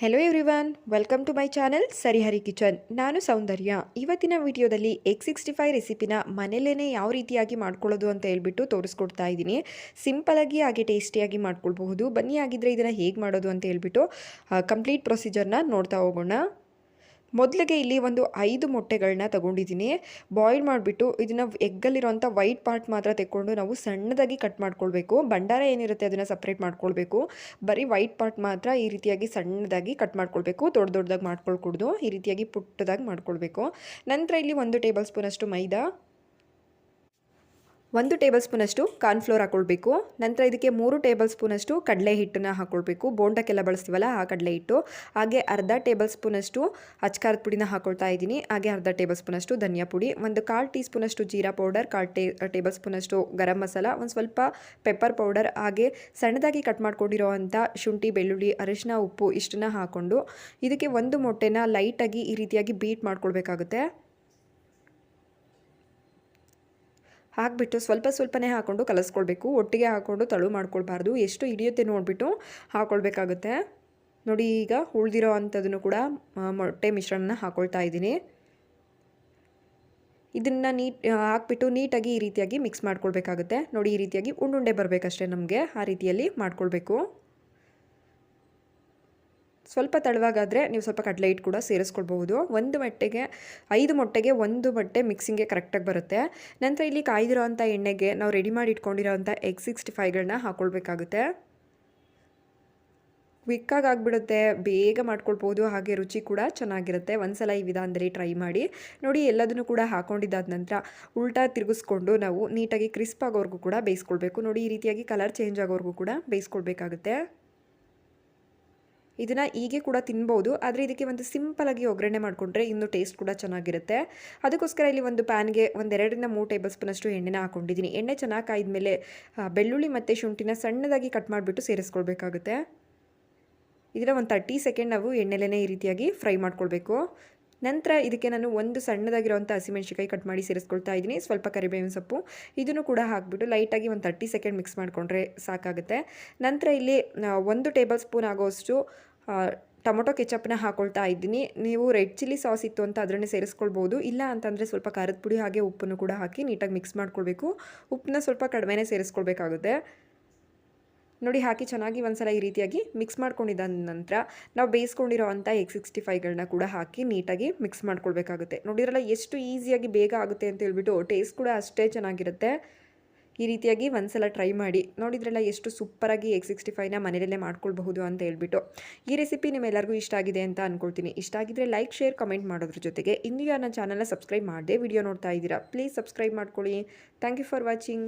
Hello everyone welcome to my channel Sarihari kitchen ನಾನು ಸೌಂದರ್ಯ. ಇವತ್ತಿನ ವಿಡಿಯೋದಲ್ಲಿ ಎಗ್ ಸಿಕ್ಸ್ಟಿ ಫೈವ್ ರೆಸಿಪಿನ ಮನೆಯಲ್ಲೇ ಯಾವ ರೀತಿಯಾಗಿ ಮಾಡ್ಕೊಳ್ಳೋದು ಅಂತ ಹೇಳ್ಬಿಟ್ಟು ತೋರಿಸ್ಕೊಡ್ತಾ ಇದ್ದೀನಿ. ಸಿಂಪಲಾಗಿ ಹಾಗೆ ಟೇಸ್ಟಿಯಾಗಿ ಮಾಡ್ಕೊಳ್ಬಹುದು. ಬನ್ನಿ ಆಗಿದ್ದರೆ ಇದನ್ನು ಹೇಗೆ ಮಾಡೋದು ಅಂತ ಹೇಳ್ಬಿಟ್ಟು ಕಂಪ್ಲೀಟ್ ಪ್ರೊಸೀಜರ್ನ ನೋಡ್ತಾ ಹೋಗೋಣ. ಮೊದಲಿಗೆ ಇಲ್ಲಿ ಒಂದು ಐದು ಮೊಟ್ಟೆಗಳನ್ನ ತಗೊಂಡಿದ್ದೀನಿ. ಬಾಯ್ಲ್ ಮಾಡಿಬಿಟ್ಟು ಇದನ್ನು ಎಗ್ಗಲ್ಲಿರುವಂಥ ವೈಟ್ ಪಾರ್ಟ್ ಮಾತ್ರ ತೆಕ್ಕೊಂಡು ನಾವು ಸಣ್ಣದಾಗಿ ಕಟ್ ಮಾಡ್ಕೊಳ್ಬೇಕು. ಭಂಡಾರ ಏನಿರುತ್ತೆ ಅದನ್ನು ಸಪ್ರೇಟ್ ಮಾಡ್ಕೊಳ್ಬೇಕು. ಬರೀ ವೈಟ್ ಪಾರ್ಟ್ ಮಾತ್ರ ಈ ರೀತಿಯಾಗಿ ಸಣ್ಣದಾಗಿ ಕಟ್ ಮಾಡ್ಕೊಳ್ಬೇಕು. ದೊಡ್ಡ ದೊಡ್ಡದಾಗಿ ಮಾಡ್ಕೊಳ್ಕೂಡ್ದು ಈ ರೀತಿಯಾಗಿ ಪುಟ್ಟದಾಗಿ ಮಾಡ್ಕೊಳ್ಬೇಕು. ನಂತರ ಇಲ್ಲಿ ಒಂದು ಟೇಬಲ್ ಸ್ಪೂನಷ್ಟು ಮೈದಾ. ಒಂದು ಟೇಬಲ್ ಸ್ಪೂನಷ್ಟು ಕಾರ್ನ್ಫ್ಲೋರ್ ಹಾಕ್ಕೊಳ್ಬೇಕು ನಂತರ ಇದಕ್ಕೆ ಮೂರು ಟೇಬಲ್ ಸ್ಪೂನಷ್ಟು ಕಡಲೆ ಹಿಟ್ಟನ್ನು ಹಾಕ್ಕೊಳ್ಬೇಕು ಬೋಂಡಕ್ಕೆಲ್ಲ ಬಳಸ್ತೀವಲ್ಲ ಆ ಕಡಲೆ ಹಿಟ್ಟು. ಹಾಗೆ ಅರ್ಧ ಟೇಬಲ್ ಸ್ಪೂನಷ್ಟು ಅಚ್ಕಾರದ ಪುಡಿನ ಹಾಕ್ಕೊಳ್ತಾ ಇದ್ದೀನಿ. ಹಾಗೆ ಅರ್ಧ ಟೇಬಲ್ ಸ್ಪೂನಷ್ಟು ಧನಿಯಾ ಪುಡಿ, ಒಂದು ಕಾಲು ಟೀ ಸ್ಪೂನಷ್ಟು ಜೀರಾ ಪೌಡರ್, ಕಾಲು ಟೇ, ಟೇಬಲ್ ಸ್ಪೂನಷ್ಟು ಗರಂ ಮಸಾಲ, ಒಂದು ಸ್ವಲ್ಪ ಪೆಪ್ಪರ್ ಪೌಡರ್, ಹಾಗೆ ಸಣ್ಣದಾಗಿ ಕಟ್ ಮಾಡ್ಕೊಂಡಿರೋ ಅಂಥ ಶುಂಠಿ, ಬೆಳ್ಳುಳ್ಳಿ, ಅರಿಶಿನ, ಉಪ್ಪು ಇಷ್ಟನ್ನ ಹಾಕ್ಕೊಂಡು ಇದಕ್ಕೆ ಒಂದು ಮೊಟ್ಟೆನ ಲೈಟಾಗಿ ಈ ರೀತಿಯಾಗಿ ಬೀಟ್ ಮಾಡ್ಕೊಳ್ಬೇಕಾಗುತ್ತೆ. ಹಾಕಿಬಿಟ್ಟು ಸ್ವಲ್ಪ ಸ್ವಲ್ಪನೇ ಹಾಕ್ಕೊಂಡು ಕಲಸ್ಕೊಳ್ಬೇಕು. ಒಟ್ಟಿಗೆ ಹಾಕ್ಕೊಂಡು ತಳು ಮಾಡ್ಕೊಳ್ಬಾರ್ದು. ಎಷ್ಟು ಹಿಡಿಯುತ್ತೆ ನೋಡಿಬಿಟ್ಟು ಹಾಕ್ಕೊಳ್ಬೇಕಾಗುತ್ತೆ ನೋಡಿ, ಈಗ ಉಳಿದಿರೋ ಅಂಥದ್ದನ್ನು ಕೂಡ ಮೊಟ್ಟೆ ಮಿಶ್ರಣನ ಹಾಕ್ಕೊಳ್ತಾ ಇದ್ದೀನಿ. ಇದನ್ನು ನೀಟ್ ಹಾಕ್ಬಿಟ್ಟು ನೀಟಾಗಿ ಈ ರೀತಿಯಾಗಿ ಮಿಕ್ಸ್ ಮಾಡ್ಕೊಳ್ಬೇಕಾಗುತ್ತೆ. ನೋಡಿ, ಈ ರೀತಿಯಾಗಿ ಉಂಡುಂಡೆ ಬರಬೇಕಷ್ಟೇ ನಮಗೆ. ಆ ರೀತಿಯಲ್ಲಿ ಮಾಡ್ಕೊಳ್ಬೇಕು. ಸ್ವಲ್ಪ ತಳವಾಗಾದರೆ ನೀವು ಸ್ವಲ್ಪ ಕಡಲೆ ಹಿಟ್ಟು ಕೂಡ ಸೇರಿಸ್ಕೊಳ್ಬಹುದು. ಒಂದು ಮೊಟ್ಟೆಗೆ, ಐದು ಮೊಟ್ಟೆಗೆ ಒಂದು ಮೊಟ್ಟೆ ಮಿಕ್ಸಿಂಗ್ಗೆ ಕರೆಕ್ಟಾಗಿ ಬರುತ್ತೆ. ನಂತರ ಇಲ್ಲಿ ಕಾಯ್ದಿರೋ ಅಂಥ ಎಣ್ಣೆಗೆ ನಾವು ರೆಡಿ ಮಾಡಿ ಇಟ್ಕೊಂಡಿರೋ ಅಂಥ ಎಗ್ ಸಿಕ್ಸ್ಟಿ ಫೈವ್ಗಳನ್ನ ಹಾಕ್ಕೊಳ್ಬೇಕಾಗುತ್ತೆ ಕ್ವಿಕ್ಕಾಗಿ ಆಗಿಬಿಡುತ್ತೆ. ಬೇಗ ಮಾಡ್ಕೊಳ್ಬೋದು ಹಾಗೆ ರುಚಿ ಕೂಡ ಚೆನ್ನಾಗಿರುತ್ತೆ. ಒಂದ್ಸಲ ಈ ವಿಧಾನದಲ್ಲಿ ಟ್ರೈ ಮಾಡಿ ನೋಡಿ ಎಲ್ಲದನ್ನು ಕೂಡ ಹಾಕೊಂಡಿದ್ದಾದ ನಂತರ ಉಲ್ಟಾ ತಿರುಗಿಸ್ಕೊಂಡು ನಾವು ನೀಟಾಗಿ ಕ್ರಿಸ್ಪ್ ಆಗೋವರೆಗೂ ಕೂಡ ಬೇಯಿಸ್ಕೊಳ್ಬೇಕು. ನೋಡಿ ಈ ರೀತಿಯಾಗಿ ಕಲರ್ ಚೇಂಜ್ ಆಗೋವರೆಗೂ ಕೂಡ ಬೇಯಿಸ್ಕೊಳ್ಬೇಕಾಗುತ್ತೆ. ಇದನ್ನು ಹೀಗೆ ಕೂಡ ತಿನ್ಬೋದು. ಆದರೆ ಇದಕ್ಕೆ ಒಂದು ಸಿಂಪಲಾಗಿ ಒಗ್ಗರಣೆ ಮಾಡಿಕೊಂಡ್ರೆ ಇನ್ನೂ ಟೇಸ್ಟ್ ಕೂಡ ಚೆನ್ನಾಗಿರುತ್ತೆ. ಅದಕ್ಕೋಸ್ಕರ ಇಲ್ಲಿ ಒಂದು ಪ್ಯಾನ್ಗೆ ಒಂದೆರಡರಿಂದ ಮೂರು ಟೇಬಲ್ ಸ್ಪೂನಷ್ಟು ಎಣ್ಣೆನ ಹಾಕ್ಕೊಂಡಿದ್ದೀನಿ ಎಣ್ಣೆ ಚೆನ್ನಾಗಿ ಕಾಯ್ದಮೇಲೆ ಬೆಳ್ಳುಳ್ಳಿ ಮತ್ತು ಶುಂಠಿನ ಸಣ್ಣದಾಗಿ ಕಟ್ ಮಾಡಿಬಿಟ್ಟು ಸೇರಿಸ್ಕೊಳ್ಬೇಕಾಗುತ್ತೆ. ಇದನ್ನು ಒಂದು ತರ್ಟಿ ಸೆಕೆಂಡ್ ನಾವು ಎಣ್ಣೆಲೇ ಈ ರೀತಿಯಾಗಿ ಫ್ರೈ ಮಾಡ್ಕೊಳ್ಬೇಕು. ನಂತರ ಇದಕ್ಕೆ ನಾನು ಒಂದು ಸಣ್ಣದಾಗಿರುವಂಥ ಹಸಿಮೆಣ್ಸಿಕಾಯಿ ಕಟ್ ಮಾಡಿ ಸೇರಿಸ್ಕೊಳ್ತಾ ಇದ್ದೀನಿ. ಸ್ವಲ್ಪ ಕರಿಬೇವಿನ ಸೊಪ್ಪು. ಇದನ್ನು ಕೂಡ ಹಾಕಿಬಿಟ್ಟು ಲೈಟಾಗಿ ಒಂದು ತರ್ಟಿ ಸೆಕೆಂಡ್ ಮಿಕ್ಸ್ ಮಾಡಿಕೊಂಡ್ರೆ ಸಾಕಾಗುತ್ತೆ. ನಂತರ ಇಲ್ಲಿ ಒಂದು ಟೇಬಲ್ ಸ್ಪೂನ್ ಆಗೋಷ್ಟು ಟೊಮೊಟೊ ಕೆಚಪ್ನ ಹಾಕೊಳ್ತಾ ಇದ್ದೀನಿ. ನೀವು ರೆಡ್ ಚಿಲ್ಲಿ ಸಾಸ್ ಇತ್ತು ಅಂತ ಅದರನ್ನೇ ಸೇರಿಸ್ಕೊಳ್ಬೋದು. ಇಲ್ಲ ಅಂತಂದರೆ ಸ್ವಲ್ಪ ಖಾರದ ಪುಡಿ ಹಾಗೆ ಉಪ್ಪನ್ನು ಕೂಡ ಹಾಕಿ ನೀಟಾಗಿ ಮಿಕ್ಸ್ ಮಾಡ್ಕೊಳ್ಬೇಕು. ಉಪ್ಪನ್ನ ಸ್ವಲ್ಪ ಕಡಿಮೆನೇ ಸೇರಿಸ್ಕೊಳ್ಬೇಕಾಗುತ್ತೆ. ನೋಡಿ, ಹಾಕಿ ಚೆನ್ನಾಗಿ ಒಂದ್ಸಲ ಈ ರೀತಿಯಾಗಿ ಮಿಕ್ಸ್ ಮಾಡ್ಕೊಂಡಿದ್ದ ನಂತರ ನಾವು ಬೇಯಿಸ್ಕೊಂಡಿರೋ ಅಂಥ ಎಗ್ ಸಿಕ್ಸ್ಟಿ ಫೈವ್ಗಳನ್ನ ಕೂಡ ಹಾಕಿ ನೀಟಾಗಿ ಮಿಕ್ಸ್ ಮಾಡ್ಕೊಳ್ಬೇಕಾಗುತ್ತೆ. ನೋಡಿದ್ರಲ್ಲ ಎಷ್ಟು ಈಸಿಯಾಗಿ ಬೇಗ ಆಗುತ್ತೆ ಅಂತ ಹೇಳ್ಬಿಟ್ಟು ಟೇಸ್ಟ್ ಕೂಡ ಅಷ್ಟೇ ಚೆನ್ನಾಗಿರುತ್ತೆ. ಈ ರೀತಿಯಾಗಿ ಒಂದ್ಸಲ ಟ್ರೈ ಮಾಡಿ ನೋಡಿದ್ರೆಲ್ಲ ಎಷ್ಟು ಸೂಪರಾಗಿ ಎಗ್ ಸಿಕ್ಸ್ಟಿ ಫೈವ್ನ ಮನೆಯಲ್ಲೇ ಮಾಡ್ಕೊಳ್ಬಹುದು ಅಂತ ಹೇಳ್ಬಿಟ್ಟು. ಈ ರೆಸಿಪಿ ನಿಮ್ಮೆಲ್ಲರಿಗೂ ಇಷ್ಟ ಆಗಿದೆ ಅಂತ ಅಂದ್ಕೊಳ್ತೀನಿ ಇಷ್ಟ ಆಗಿದ್ರೆ ಲೈಕ್ ಶೇರ್ ಕಮೆಂಟ್ ಮಾಡೋದ್ರ ಜೊತೆಗೆ ಇನ್ನೂ ನನ್ನ ಚಾನಲ್ನ ಸಬ್ಸ್ಕ್ರೈಬ್ ಮಾಡಿದೆ ವಿಡಿಯೋ ನೋಡ್ತಾ ಇದ್ದೀರಾ ಪ್ಲೀಸ್ ಸಬ್ಸ್ಕ್ರೈಬ್ ಮಾಡ್ಕೊಳ್ಳಿ. Thank you for watching